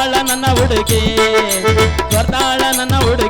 ಬರ್ತಾಳ ನನ್ನ ಹುಡುಗಿ ಬರ್ತಾಳ ನನ್ನ ಹುಡುಗಿ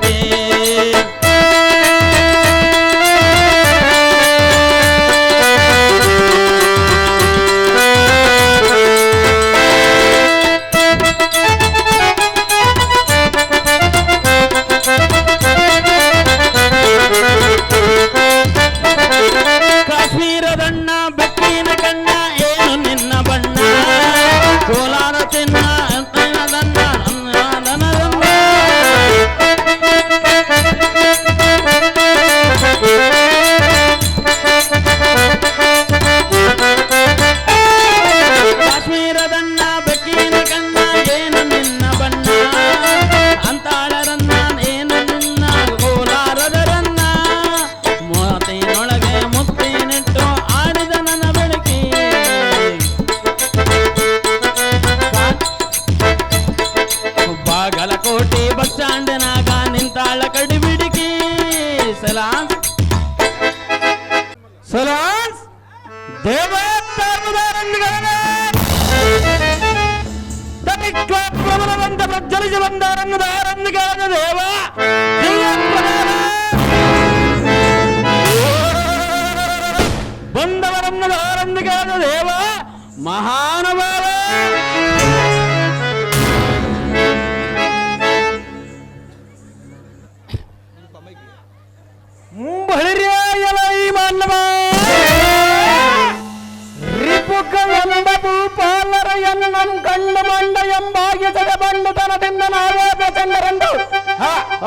ಪ್ರಚಂಡರಂದು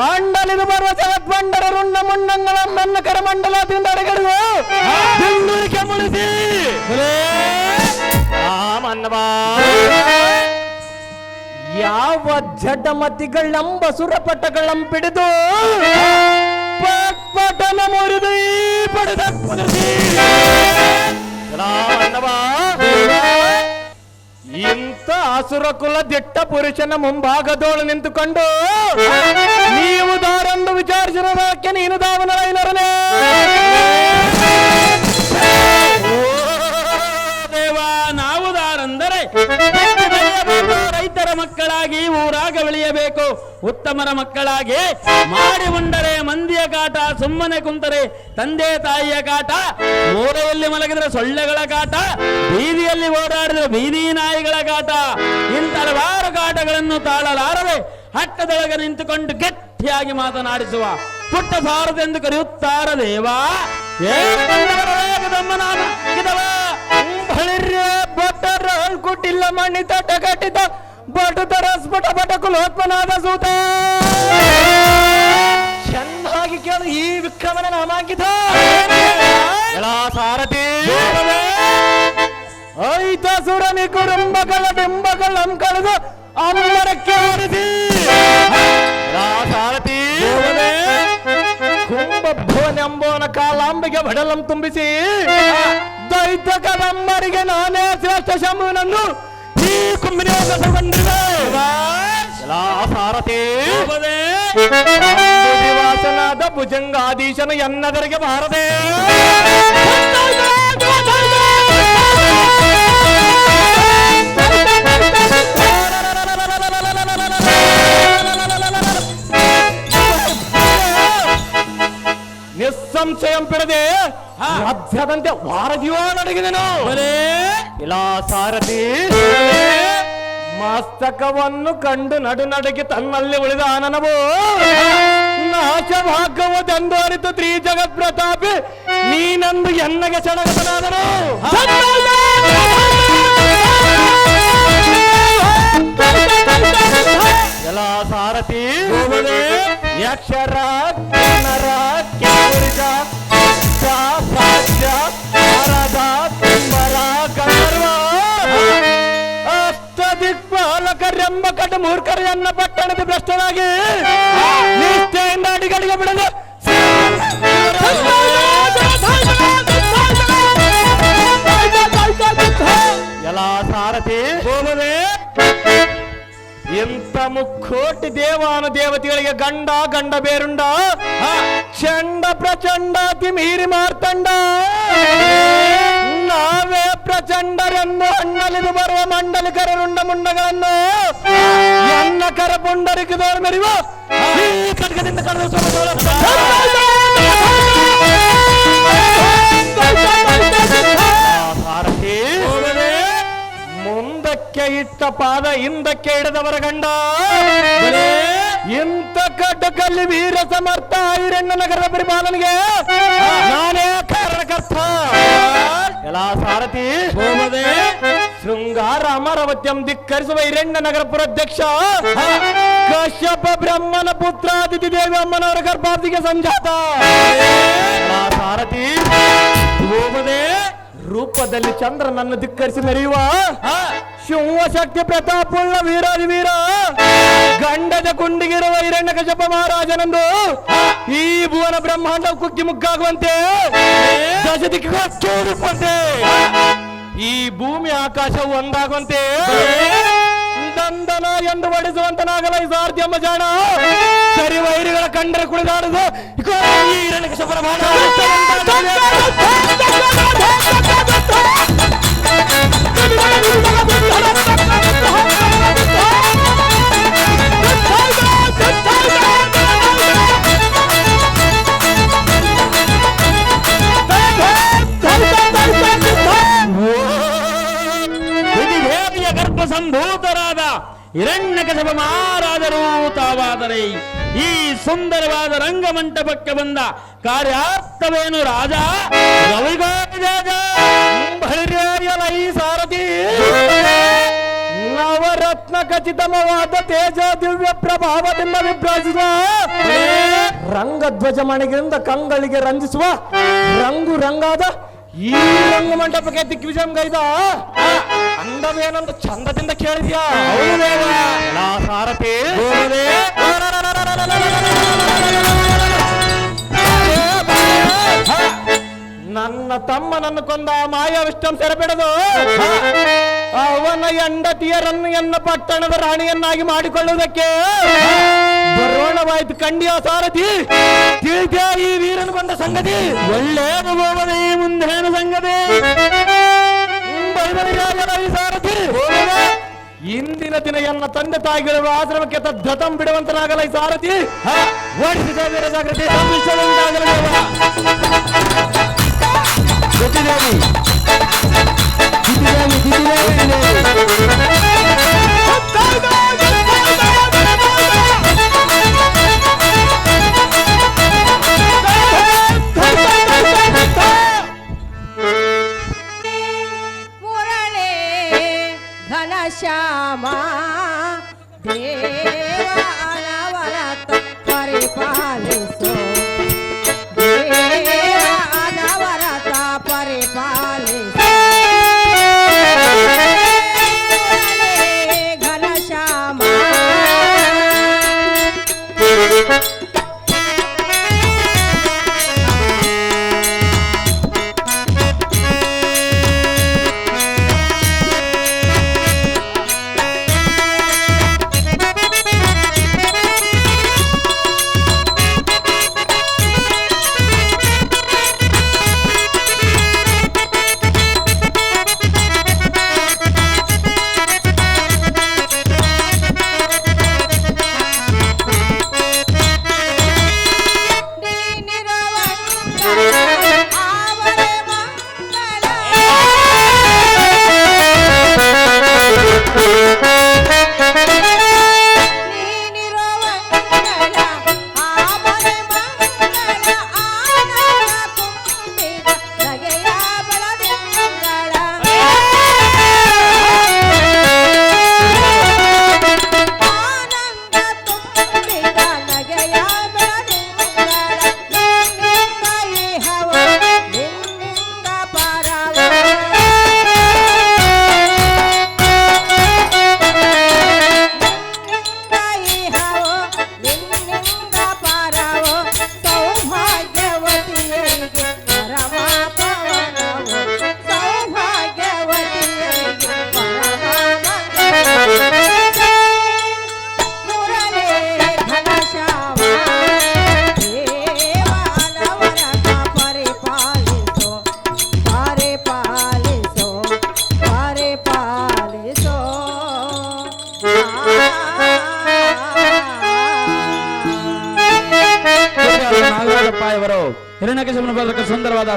ಅಂಡಲಿದು ಬರುವ ಜಗದ್ಬಂಡರ ರುಂಡ ಮುಂಡಂಗಳೆಂಬೆನ್ನ ಕರಮಂಡಲದಿಂದ ಅಡಗಡುವ ಜಡಮತಿಗಳೆಂಬ ಸುರಪಟಗಳಂ ಪಿಡಿದು ಪಟನ ಮುರಿದು ಈ ಪಡೆದ ಕುದಿಸಿ ರಾವಣವ, ಇಂಥ ಅಸುರ ಕುಲ ದಿಟ್ಟ ಪುರುಷನ ಮುಂಭಾಗದೋಳು ನಿಂತುಕೊಂಡು ನೀವು ದಾರೆಂದು ವಿಚಾರಿಸಿರೋದಕ್ಕೆ ನೀನು ದಾವನರೈನರನೇ ಮಕ್ಕಳಾಗಿ ಊರಾಗ ಬೆಳೆಯಬೇಕು. ಉತ್ತಮರ ಮಕ್ಕಳಾಗಿ ಮಾಡಿ ಉಂಡರೆ ಮಂದಿಯ ಕಾಟ, ಸುಮ್ಮನೆ ಕುಂತರೆ ತಂದೆ ತಾಯಿಯ ಕಾಟ, ಮೂಲೆಯಲ್ಲಿ ಮಲಗಿದ್ರೆ ಸೊಳ್ಳೆಗಳ ಕಾಟ, ಬೀದಿಯಲ್ಲಿ ಓಡಾಡಿದ್ರೆ ಬೀದಿ ನಾಯಿಗಳ ಕಾಟ. ಇಂಥ ಹಲವಾರು ಕಾಟಗಳನ್ನು ತಾಳಲಾರದೆ ಹಟ್ಟದೊಳಗೆ ನಿಂತುಕೊಂಡು ಗಟ್ಟಿಯಾಗಿ ಮಾತನಾಡಿಸುವ ಪುಟ್ಟ ಸಾರದೆಂದು ಕರೆಯುತ್ತಾರ ದೇವಾ. ಬಳಿರ್ಯ ಬೊಟ್ಟರ ಕೊಟ್ಟಿಲ್ಲ ಮಣ್ಣಿ ತಟ್ಟ ಕಟ್ಟಿದ ಬಟ ತರಸ್ಪಟ ಬಟ ಕುಲೋತ್ಪನಾದ ಸೂತ. ಚೆನ್ನಾಗಿ ಕೇಳು ಈ ವಿಕ್ರಮನ ನಾಮಾಂಕಿತ. ಸಾರಥಿ ಐತ ಸುರನಿ ಕುರುಂಬಗಳ ಬಿಂಬಗಳಂ ಕಳೆದು ಆರಿಸಿ ಎಲಾ ಸಾರಥಿ ಕುಂಭಭುವನೆಂಬೋನ ಕಾಲಾಂಬಿಗೆ ಬಡಲಂ ತುಂಬಿಸಿ. ದೈತ ಕದಂಬರಿಗೆ ನಾನೇ ಶ್ರೇಷ್ಠ ಶಂಭುನನ್ನು ಈ ಕುಂಬಿನ ಸಾರಥಿ ವಾಸನಾದ ಭುಜಂಗಾಧೀಶನ ಎನ್ನದರಿಗೆ ಬಾರದೆ ನಿಸ್ಸಂಶಯಂ ಪಿಡದೆ ರಾಜ್ಯದಂತೆ ವಾರದಿಯೋ ನಡಗಿದನು ಇಲ್ಲ ಸಾರಥಿ ಮಸ್ತಕವನ್ನು ಕಂಡು ನಡು ನಡುಗಿ ತನ್ನಲ್ಲಿ ಉಳಿದ ಆನನವು. ನಾಶ ಭಾಗವದೆಂದು ಅರಿತು ತ್ರೀ ಜಗತ್ ಪ್ರತಾಪಿ ನೀನಂದು ಎನ್ನಗೆ ಸಡಗತನಾದನು ಎಲ್ಲ ಸಾರಥಿ ಯಕ್ಷರ ಕಿನ್ನರ ಕಿಂಪುರುಷ ಯಕ್ಷ, ಅಷ್ಟದಿಕ್ಪಾಲಕರೆಂಬ ಕಟ ಮೂರ್ಖರೆಯನ್ನ ಪಟ್ಟಣದ ಭ್ರಷ್ಟರಾಗಿ ನಿಷ್ಠೆಯಿಂದ ಅಡಿಗಡಿಗೆ ಬಿಡಲು ಎಲ್ಲ ಸಾರಥಿ ಎಂತ ಮುಕ್ಕೋಟಿ ದೇವಾನು ದೇವತೆಗಳಿಗೆ ಗಂಡ ಗಂಡ ಬೇರುಂಡ. ಚಂಡ ಪ್ರಚಂಡ ಅತಿ ಮೀರಿ ಮಾರ್ತಂಡ. ನಾವೇ ಪ್ರಚಂಡರೆಂದು ಅಣ್ಣಲಿದು ಬರುವ ಮಂಡಲಿಕರರುಂಡ ಮುಂಡಗಳನ್ನು ಎನ್ನ ಕರ ಪುಂಡರಿಕಿದವರು ಮೆರಿವ ಈ ಖಡ್ಗದಿಂದ ಕರೆದು ಭಾರತಿ ಮುಂದಕ್ಕೆ ಇಟ್ಟ ಪಾದ ಹಿಂದಕ್ಕೆ ಇಡದವರ ಗಂಡ ಇಂಥ ಕಡ್ಡಕಲ್ಲಿ ವೀರ ಸಮರ್ಥ ಐರಣ್ಣ ನಗರದ ಪರಿಪಾಲನೆಗೆ ನಾನೇ ಕಾರಣಕರ್ತ ಎಲ್ಲ ಸಾರಥಿ ಗೋಮದೆ ಶೃಂಗಾರ ಅಮರಾವತ್ಯಂ ಧಿಕ್ಕರಿಸುವ ಹಿರಣ್ಯ ನಗರ ಪುರಾಧ್ಯಕ್ಷ ಕಶ್ಯಪ ಬ್ರಹ್ಮನ ಪುತ್ರ ಅದಿತಿ ದೇವಿ ಅಮ್ಮನವರ ಗರ್ಭಾಧಿಗೆ ಸಂಜಾತ ಎಲ್ಲ ಸಾರಥಿ ಗೋಮದೆ ರೂಪದಲ್ಲಿ ಚಂದ್ರನನ್ನು ಧಿಕ್ಕರಿಸಿ ಮೆರೆಯುವ ಶಿವಶಕ್ತಿ ಪ್ರತಾಪುಳ್ಳ ವೀರಾದಿ ವೀರ. ಗಂಡದ ಕುಂಡಿಗಿರುವ ಹಿರಣ್ಯ ಕಶಪ ಮಹಾರಾಜನಂದು ಈ ಭುವನ ಬ್ರಹ್ಮಾಂಡ ಕುಕ್ಕಿ ಮುಗ್ಗಾಗುವಂತೆ ಈ ಭೂಮಿ ಆಕಾಶ ಒಂದಾಗುವಂತೆ ದಂದನ ಎಂದು ಬಡಿಸುವಂತನಾಗಲ ಈ ಸಾರ್ಥ ಜಾಣ ಸರಿ ವೈರಿಗಳ ಕಂಡರೆ ಕುಳಿದಾಡುದು ಇಕೋ ಈ ಹಿರಣ್ಯ ಸಂಭೂತರಾದ ಕಸಬ ಮಹಾರಾಜರು ತಾವಾದರೆ ಈ ಸುಂದರವಾದ ರಂಗಮಂಟಪಕ್ಕೆ ಬಂದ ಕಾರ್ಯಾರ್ಥವೇನು ರಾಜ? ಸಾರಥಿ. ನವರತ್ನ ಖಚಿತಮವಾದ ತೇಜ ದಿವ್ಯ ಪ್ರಭಾವದಿಂದ ವಿಭ್ರಾಜಿಸುವ ರಂಗಧ್ವಜ ಮಣಿಗಿಂದ ಕಂಗಳಿಗೆ ರಂಜಿಸುವ ರಂಗು ರಂಗಾದ ಈ ರಂಗ ಮಂಟಪಕ್ಕೆ ದಿಗ್ವಿಜಯಗೈದ ಅಂದವೇನಂತ ಚಂದದಿಂದ ಕೇಳಿದ್ಯಾ ನನ್ನ ಸಾರಥಿ ನನ್ನ ತಮ್ಮನನ್ನು ಕೊಂದ ಮಾಯಾವಿಷ್ಟಂ ಸೆರೆಬಿಡದು ಅವನ ಹೆಂಡತಿಯರನ್ನು ಎನ್ನ ಪಟ್ಟಣದ ರಾಣಿಯನ್ನಾಗಿ ಮಾಡಿಕೊಳ್ಳುವುದಕ್ಕೆ ಬರೋಣವಾಯ್ತು ಕಂಡಿಯ ಸಾರಥಿ ಬಂದ ಸಂಗತಿ? ಒಳ್ಳೆಯದು ಗೋಮದೆ ಮುಂದೇನು ಸಂಗತಿ. ಸಾರಥಿ ಇಂದಿನ ದಿನ ಎಲ್ಲ ತಂದೆ ತಾಯಿಗಳು ಆಶ್ರಮಕ್ಕೆ ತದ್ಧತಂ ಬಿಡುವಂತನಾಗಲ್ಲ ಈ ಸಾರಥಿ. ಓಡಿಸಿದ ವೀರ ಜಾಗೃತಿ. ಸಂವಿಷ್ಠುಂಟಾಗಲಿ ದೇವ. ಗೊತ್ತಿದೇವಿ মা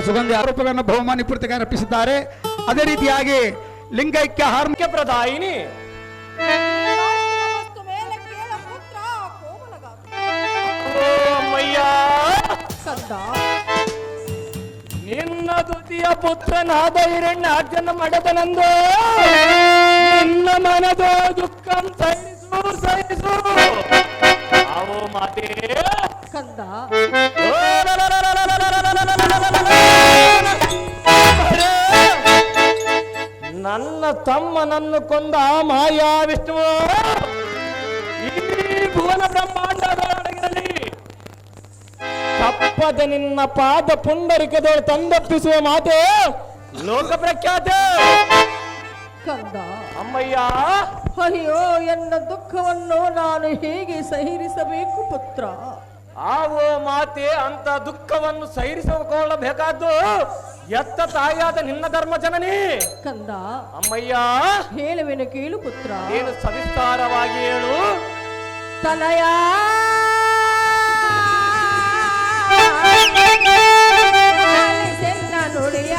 ಸುಗಂಧಿ ಆರೋಪಗಳನ್ನು ಬಹುಮಾನಿ ಪೂರ್ತಿಗೆ ಅರ್ಪಿಸಿದ್ದಾರೆ. ಅದೇ ರೀತಿಯಾಗಿ ಲಿಂಗೈಕ್ಯ ಹಾರ್ಮಿಕ ಪ್ರದಾಯಿನಿ. ನಿನ್ನ ದ್ವಿತೀಯ ಪುತ್ರನಾದ ಹಿರಣ್ಯಾರ್ಜನ ಮಡದನಂದು ನಿನ್ನ ಮನದ ದುಃಖಂ ಸಹಿಸು ಸಹಿಸು. ಅವು ಮಾತೇ. ಕಂದ ನನ್ನ ತಮ್ಮನನ್ನು ಕೊಂದ ಮಾಯಾ ವಿಷ್ಣು ಈ ಭುವನ ಬ್ರಹ್ಮಾಂಡದೊಳಗಿರಲಿ ತಪ್ಪದೆ ನಿನ್ನ ಪಾದ ಪುಂಡರಿಕದೊಳು ತಂದಪ್ಪಿಸುವ ಮಾತೆ ಲೋಕ ಪ್ರಖ್ಯಾತ. ಕಂದ. ಅಮ್ಮಯ್ಯ. ಅಯ್ಯೋ ಎನ್ನ ದುಃಖವನ್ನು ನಾನು ಹೇಗೆ ಸಹಿರಿಸಬೇಕು ಪುತ್ರ? ಆವೋ ಮಾತೆ ಅಂತ ದುಃಖವನ್ನು ಸಹಿರಿಸಿಕೊಳ್ಳಬೇಕಾದ್ದು ಎತ್ತ ತಾಯಿಯಾದ ನಿನ್ನ ಧರ್ಮ ಜನನಿ. ಕಂದ. ಅಮ್ಮಯ್ಯ. ಹೇಳುವೆನು ಕೇಳು ಪುತ್ರ. ಏನು ಸವಿಸ್ತಾರವಾಗಿ ಹೇಳು. ತನಯ. ನುಡಿಯ.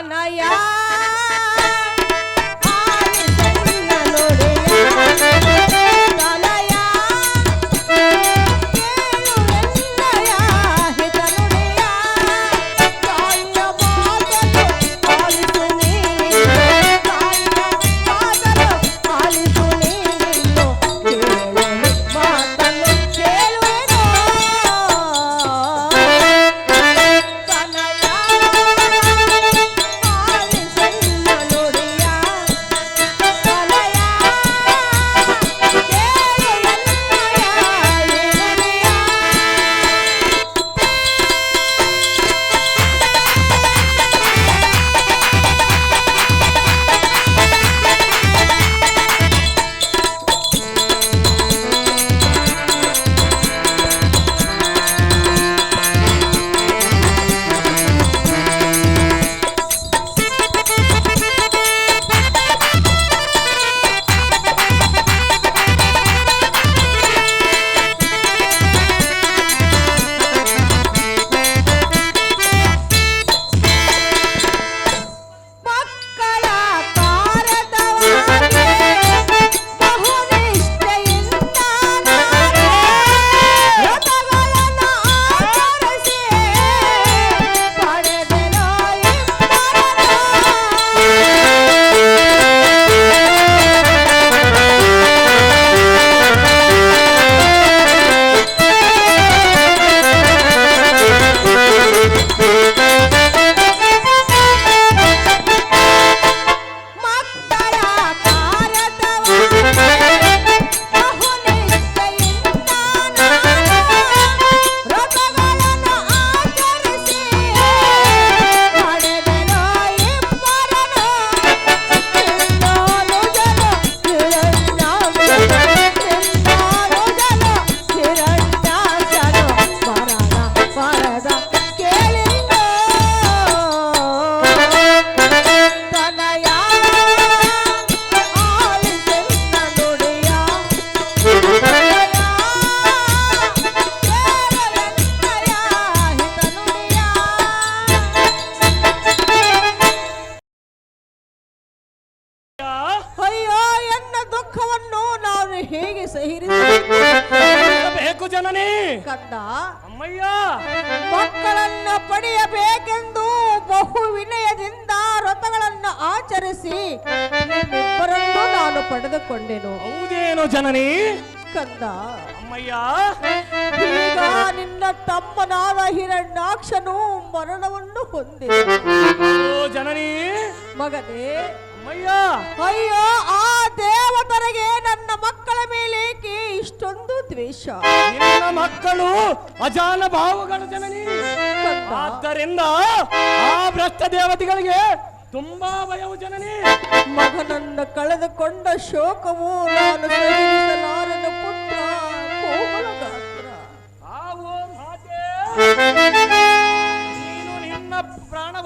ತನಯ ಕಂದ ಅಮ್ಮಯ್ಯ! ಮಕ್ಕಳನ್ನ ಪಡೆಯಬೇಕೆಂದು ಬಹು ವಿನಯದಿಂದ ವ್ರತಗಳನ್ನ ಆಚರಿಸಿ ನಿಮ್ಮಿಬ್ಬರನ್ನು ನಾನು ಪಡೆದುಕೊಂಡೆನು. ಹೌದೇನು ಜನನಿ? ಕಂದ ಅಮ್ಮಯ್ಯ! ಈಗ ನಿನ್ನ ತಮ್ಮನಾದ ಹಿರಣ್ಯಾಕ್ಷನು ಮರಣವನ್ನು ಹೊಂದಿದೆ. ಓ ಜನನಿ? ಮಗನೇ ಅಮ್ಮಯ್ಯ! ಅಯ್ಯೋ ಆ ದೇವತರಿಗೆ ನನ್ನ ಮಕ್ಕಳ ಮೇಲೆ ಇಷ್ಟೊಂದು ದ್ವೇಷ? ನಿನ್ನ ಮಕ್ಕಳು ಅಜಾನ ಭಾವಗಳ ಜನನಿ. ಆದ್ದರಿಂದ ಆ ಭ್ರಷ್ಟ ದೇವತೆಗಳಿಗೆ ತುಂಬಾ ಭಯವು ಜನನಿ. ಮಗನನ್ನ ಕಳೆದುಕೊಂಡ ಶೋಕವು ನಾನು ಸಹಿಸಲಾರನ ಪುತ್ರ ಕೋಮಲ ಗಾತ್ರ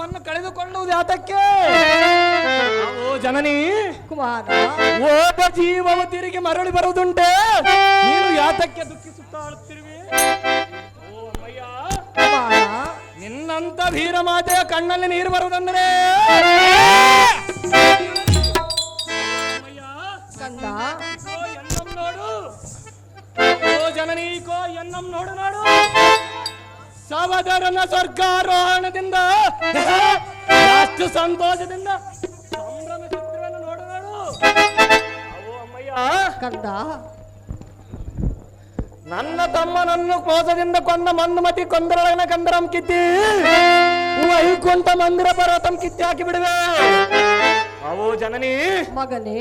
ಆ ಯಾತಕ್ಕೆ? ಓ ಜನನಿ ಕುಮಾರ. ಓಪ ಜೀವವ ತಿರುಗಿ ಮರಳಿ ಬರುವುದುಂಟೆ? ನೀನು ಯಾತಕ್ಕೆ ದುಃಖಿಸುತ್ತಾ ಅಳುತ್ತಿರುವೆ? ಓ ಅಮ್ಮಯ್ಯ ನಿನ್ನಂತ ವೀರ ಮಾತೆಯ ಕಣ್ಣಲ್ಲಿ ನೀರು ಬರುವುದಂದ್ರೆ? ಕಂದ. ಇಕೋ ಎನ್ನಂ ನೋಡು. ಓ ಜನನಿ ಕೋ ಎನ್ನಂ ನೋಡು ನೋಡು. ಸಹೋದರನ ಸ್ವರ್ಗಾರೋಹಣದಿಂದ ಅಷ್ಟು ಸಂತೋಷದಿಂದ ಸಂಭ್ರಮಿಸುತ್ತಿರುವೆನು ನೋಡು ನೋಡು ಅವೋ ಅಮ್ಮಯ್ಯ ಕಂದ. ನನ್ನ ತಮ್ಮನನ್ನು ಕೋಸದಿಂದ ಕೊಂದ ಮಂದಮತಿ ಕೊಂದರಳನ ಕಂದರಂ ಕಿತ್ತಿ ವೈಕುಂಠ ಮಂದಿರ ಪರ್ವತಂ ಕಿತ್ತಿ ಹಾಕಿ ಬಿಡುವೆ. ಅವು ಜನನಿ ಮಗನೇ.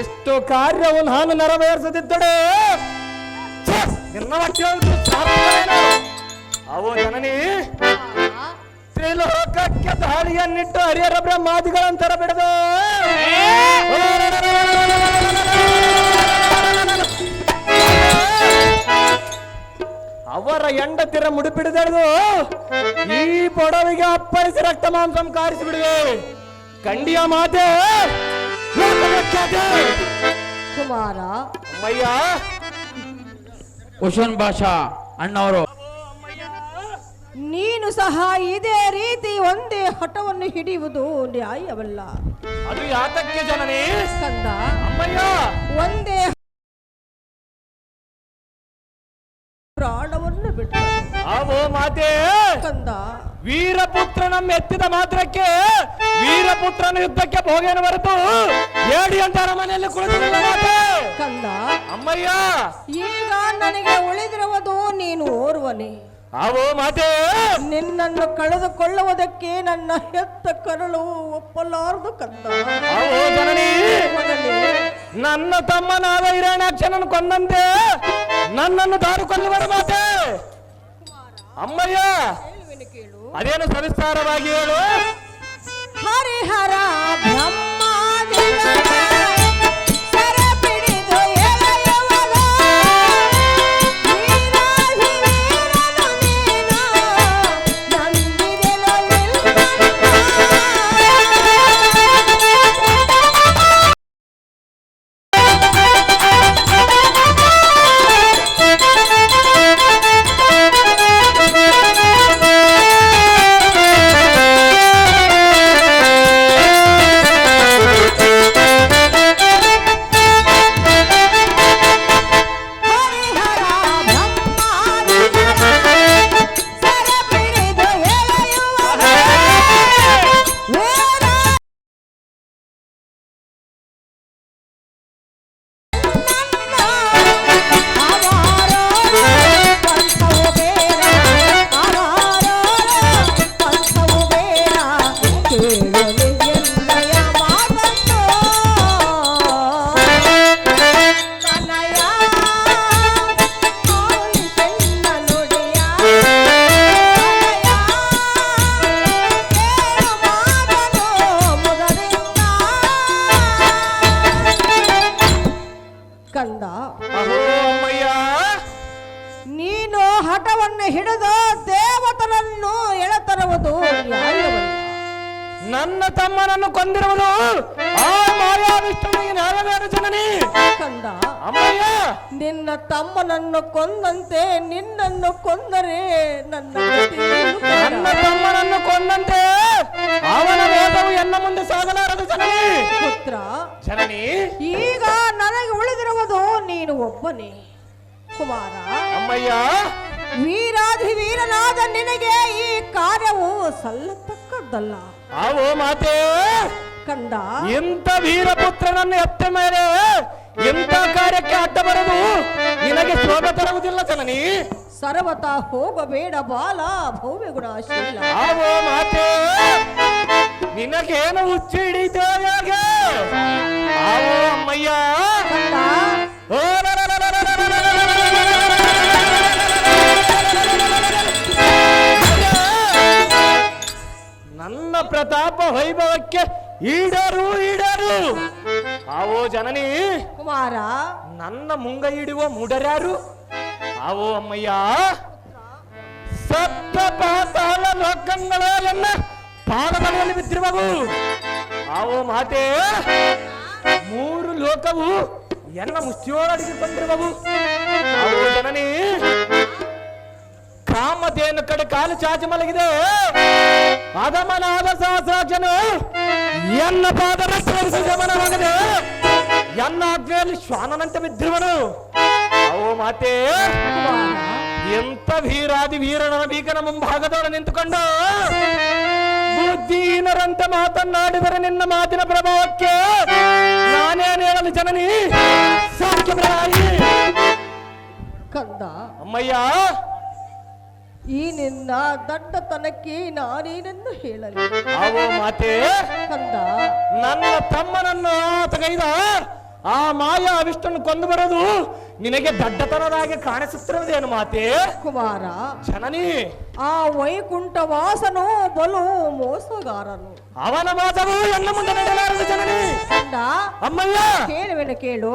ಎಷ್ಟು ಕಾರ್ಯವು ನಾನು ನೆರವೇರಿಸದಿದ್ದಡೆ ನಿನ್ನ ಸಾರ್ಥಕವೇನು? ಅವು ಜನನಿ ತ್ರಿಲೋಕಕ್ಕೆ ದಾಳಿಯನ್ನಿಟ್ಟು ಹರಿಯರ ಬ್ರಹ್ಮಾದಿಗಳಂತರ ಬಿಡದು. ಅವರ ಎಂಡತಿರ ಮುಡಿಪಿಡಿದಳದು ಈ ಪೊಡವಿಗೆ ಅಪ್ಪಳಿಸಿ ರಕ್ತ ಮಾಂಸಂ ಕಾರಿಸಿ ಬಿಡುವೆ ಕಂಡಿಯ ಮಾತೆ. ಕುಮಾರ. ಅಮ್ಮಯ್ಯ. ಕುಶನ್ ಭಾಷಾ ಅಣ್ಣವರು. ನೀನು ಸಹ ಇದೇ ರೀತಿ ಒಂದೇ ಹಠವನ್ನು ಹಿಡಿಯುವುದು ನ್ಯಾಯವಲ್ಲ. ಅದು ಯಾತಕ್ಕೆ ಜನನಿ? ಕಂದ ಅಮ್ಮಯ್ಯ! ಒಂದೇ ಪ್ರಾಣವನ್ನು ಬಿಟ್ಟು. ಅವೋ ಮಾತೆ! ಕಂದ ವೀರಪುತ್ರನ ಮೆತ್ತಿದ ಮಾತ್ರಕ್ಕೆ ವೀರಪುತ್ರನ ಯುದ್ಧಕ್ಕೆ ಹೋಗೇನು ಹೊರತು ಹೇಳಿ ಅಂತ ಮನೆಯಲ್ಲಿ ಕುಳಿತಿರಲಿಲ್ಲ ಮಾತೆ! ಕಂದ. ಅಮ್ಮಯ್ಯ! ಈಗ ನನಗೆ ಉಳಿದಿರುವುದು ನೀನು ಓರ್ವನೇ. ಅವೋ ಮಾತೆ. ನಿನ್ನನ್ನು ಕಳೆದುಕೊಳ್ಳುವುದಕ್ಕೆ ನನ್ನ ಹೆತ್ತ ಕರಳು ಒಪ್ಪಲಾರದು ಕಂದ. ಅವೋ ಜನನಿ ನನ್ನ ತಮ್ಮನಾದ ಹಿರಣ್ಯಾಕ್ಷನನ್ನು ಕೊಂದಂತೆ ನನ್ನನ್ನು ದಾರು ಕೊಲ್ಲುವರ ಮಾತೆ. ಅಮ್ಮಯ್ಯ ಅದೇನು ಸವಿಸ್ತಾರವಾಗಿ ಹೇಳು. ಹರಿಹರ ಬ್ರಹ್ಮಾದಿಗಳ ಒಬ್ಬನೇ ಕುಮಾರ. ಅಮ್ಮಯ್ಯ! ವೀರಾಧಿ ವೀರನಾದ ನಿನಗೆ ಈ ಕಾರ್ಯವು ಸಲ್ಲತಕ್ಕದ್ದಲ್ಲ. ಆವೋ ಮಾತೆ! ಕಂದ ಇಂಥ ವೀರಪುತ್ರನನ್ನು ಎತ್ತ ಮೇಲೆ ಎಂತ ಕಾರ್ಯಕ್ಕೆ ಅಡ್ಡ ಬರದು ನಿನಗೆ ಶೋಭೆ ತರುವುದಿಲ್ಲ ಜನನಿ. ಸರ್ವತ ಹೋಗಬೇಡ ಬಾಲ ಭವ್ಯ ಗುಣಶೀಲ. ಆವೋ ಮಾತೆ! ನಿನಗೇನು ಹುಚ್ಚು ಹಿಡಿತೋ ಹೇಗೆ? ಆವೋ ಅಮ್ಮಯ್ಯ! ಕಂದ ನನ್ನ ಪ್ರತಾಪ ವೈಭವಕ್ಕೆ ಈಡರು ಈಡರು ಆವೋ ಜನನಿ ಕುಮಾರ ನನ್ನ ಮುಂಗ ಇಡುವ ಮುಡರ್ಯಾರು ಆವೋ ಅಮ್ಮಯ್ಯ ಸಪ್ತ ಪಾತಾಳ ಲೋಕಂಗಳನ್ನ ಪಾದಮನೆಯಲ್ಲಿ ಬಿದ್ದಿರುವವು ಆವೋ ಮಾತೆ ಮೂರು ಲೋಕವು ಎನ್ನ ಮುಷ್ಟಿಯೊಳಗೆ ಬಂದಿರುವವು ಅವು ಜನನಿ ಕಾಮಧೇನು ಕಡೆ ಕಾಲು ಚಾಚಿ ಮಲಗಿದೆ ಅದಮನಾದ ಸಹಸ್ರಾಕ್ಷನು ಎನ್ನ ಪಾದ ಗಮನವಾಗದೆ ಎನ್ನ ಅಗ್ನಿಯಲ್ಲಿ ಶ್ವಾನನಂತೆ ಬಿದ್ದಿರುವನು ಅವು ಮಾತೆ ಎಂತ ವೀರಾದಿ ವೀರನ ಬೀಕನ ಮುಂಭಾಗದೊಳ ನಿಂತುಕೊಂಡು ಬುದ್ಧಿಹೀನರಂತೆ ಮಾತನಾಡಿದರೆ ನಿನ್ನ ಮಾತಿನ ಪ್ರಭಾವಕ್ಕೆ ನಾನೇನು ಹೇಳಲು ಜನನಿ? ಕಂದ ಅಮ್ಮಯ್ಯ. ಈ ನಿನ್ನ ದಡ್ಡತನಕ್ಕೆ ನಾನೇನೆಂದು ಹೇಳಲಿ? ಅವೋ ಮಾತೆ. ಕಂದ ನನ್ನ ತಮ್ಮನನ್ನು ತಗೈದ ಆ ಮಾಯಾ ವಿಷ್ಣು ಕೊಂದು ಬರೋದು ನಿನಗೆ ದಡ್ಡತನದಾಗಿ ಕಾಣಿಸುತ್ತಿರುವುದೇನು ಮಾತೆ? ಕುಮಾರ ಜನನಿ. ಆ ವೈಕುಂಠ ವಾಸನು ಬಲು ಮೋಸಗಾರನು. ಅವನ ಮಾತವು ಎನ್ನ ಮುಂದೆ ನಡೆಯಲಾರದು ಜನನಿ? ಅಮ್ಮಯ್ಯ. ಕೇಳುವೆನು ಕೇಳು.